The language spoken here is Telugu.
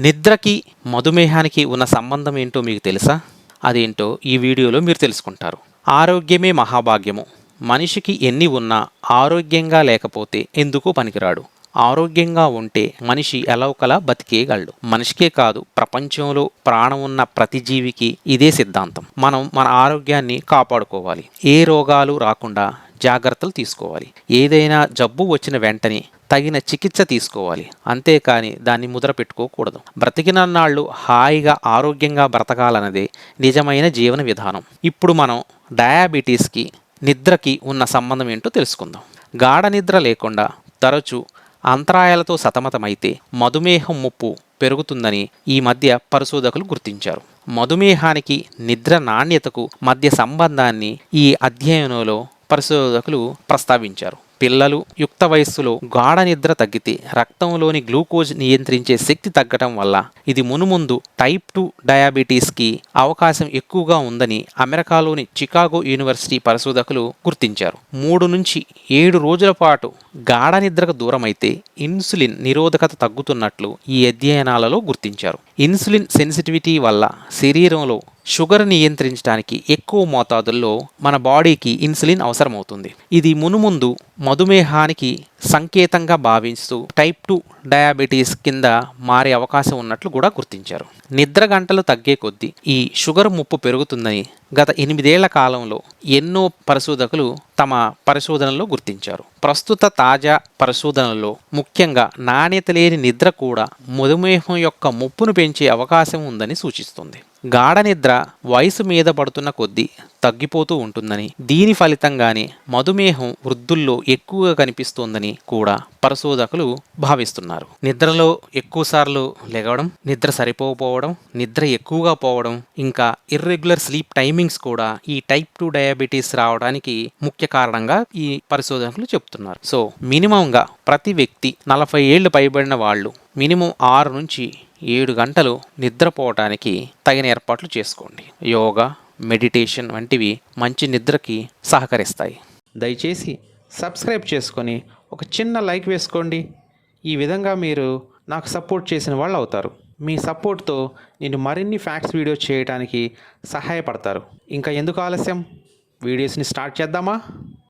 నిద్రకి మధుమేహానికి ఉన్న సంబంధం ఏంటో మీకు తెలుసా? అదేంటో ఈ వీడియోలో మీరు తెలుసుకుంటారు. ఆరోగ్యమే మహాభాగ్యము. మనిషికి ఎన్ని ఉన్నా ఆరోగ్యంగా లేకపోతే ఎందుకు పనికిరాడు. ఆరోగ్యంగా ఉంటే మనిషి ఎలవకలా బతికేయగలడు. మనిషికే కాదు ప్రపంచంలో ప్రాణం ఉన్న ప్రతి జీవికి ఇదే సిద్ధాంతం. మనం మన ఆరోగ్యాన్ని కాపాడుకోవాలి. ఏ రోగాలు రాకుండా జాగ్రత్తలు తీసుకోవాలి. ఏదైనా జబ్బు వచ్చిన వెంటనే తగిన చికిత్స తీసుకోవాలి. అంతేకాని దాన్ని ముద్ర పెట్టుకోకూడదు. బ్రతికినన్నాళ్ళు హాయిగా ఆరోగ్యంగా బ్రతకాలన్నదే నిజమైన జీవన విధానం. ఇప్పుడు మనం డయాబెటీస్కి నిద్రకి ఉన్న సంబంధం ఏంటో తెలుసుకుందాం. గాఢ నిద్ర లేకుండా తరచూ అంతరాయాలతో సతమతమైతే మధుమేహం ముప్పు పెరుగుతుందని ఈ మధ్య పరిశోధకులు గుర్తించారు. మధుమేహానికి నిద్ర నాణ్యతకు మధ్య సంబంధాన్ని ఈ అధ్యయనంలో పరిశోధకులు ప్రస్తావించారు. పిల్లలు యుక్త వయస్సులో గాఢ నిద్ర తగ్గితే రక్తంలోని గ్లూకోజ్ నియంత్రించే శక్తి తగ్గటం వల్ల ఇది మునుముందు టైప్ టూ డయాబెటీస్కి అవకాశం ఎక్కువగా ఉందని అమెరికాలోని చికాగో యూనివర్సిటీ పరిశోధకులు గుర్తించారు. మూడు నుంచి ఏడు రోజుల పాటు గాఢ నిద్రకు దూరమైతే ఇన్సులిన్ నిరోధకత తగ్గుతున్నట్లు ఈ అధ్యయనాలలో గుర్తించారు. ఇన్సులిన్ సెన్సిటివిటీ వల్ల శరీరంలో షుగర్ నియంత్రించడానికి ఎక్కువ మోతాదుల్లో మన బాడీకి ఇన్సులిన్ అవసరమవుతుంది. ఇది మునుముందు మధుమేహానికి సంకేతంగా భావిస్తూ టైప్ టూ డయాబెటీస్ కింద మారే అవకాశం ఉన్నట్లు కూడా గుర్తించారు. నిద్ర గంటలు తగ్గే కొద్దీ ఈ షుగర్ ముప్పు పెరుగుతుందని గత ఎనిమిదేళ్ళ కాలంలో ఎన్నో పరిశోధకులు తమ పరిశోధనలో గుర్తించారు. ప్రస్తుత తాజా పరిశోధనలో ముఖ్యంగా నాణ్యత లేని నిద్ర కూడా మధుమేహం యొక్క ముప్పును పెంచే అవకాశం ఉందని సూచిస్తుంది. గాఢ నిద్ర వయసు మీద పడుతున్న కొద్దీ తగ్గిపోతూ ఉంటుందని దీని ఫలితంగానే మధుమేహం వృద్ధుల్లో ఎక్కువగా కనిపిస్తోందని కూడా పరిశోధకులు భావిస్తున్నారు. నిద్రలో ఎక్కువసార్లు లెగవడం నిద్ర సరిపోకపోవడం నిద్ర ఎక్కువగా పోవడం ఇంకా ఇర్రెగ్యులర్ స్లీప్ టైమింగ్స్ కూడా ఈ టైప్ టూ డయాబెటీస్ రావడానికి ముఖ్య కారణంగా ఈ పరిశోధకులు చెప్తున్నారు. సో మినిమంగా ప్రతి వ్యక్తి నలభై ఏళ్ళు పైబడిన వాళ్ళు మినిమం ఆరు నుంచి ఏడు గంటలు నిద్రపోవటానికి తగిన ఏర్పాట్లు చేసుకోండి. యోగా మెడిటేషన్ వంటివి మంచి నిద్రకి సహకరిస్తాయి. దయచేసి సబ్స్క్రైబ్ చేసుకొని ఒక చిన్న లైక్ వేసుకోండి. ఈ విధంగా మీరు నాకు సపోర్ట్ చేసిన వాళ్ళు అవుతారు. మీ సపోర్ట్తో నేను మరిన్ని ఫ్యాక్ట్స్ వీడియో చేయడానికి సహాయపడతారు. ఇంకా ఎందుకు ఆలస్యం? వీడియోస్ని స్టార్ట్ చేద్దామా?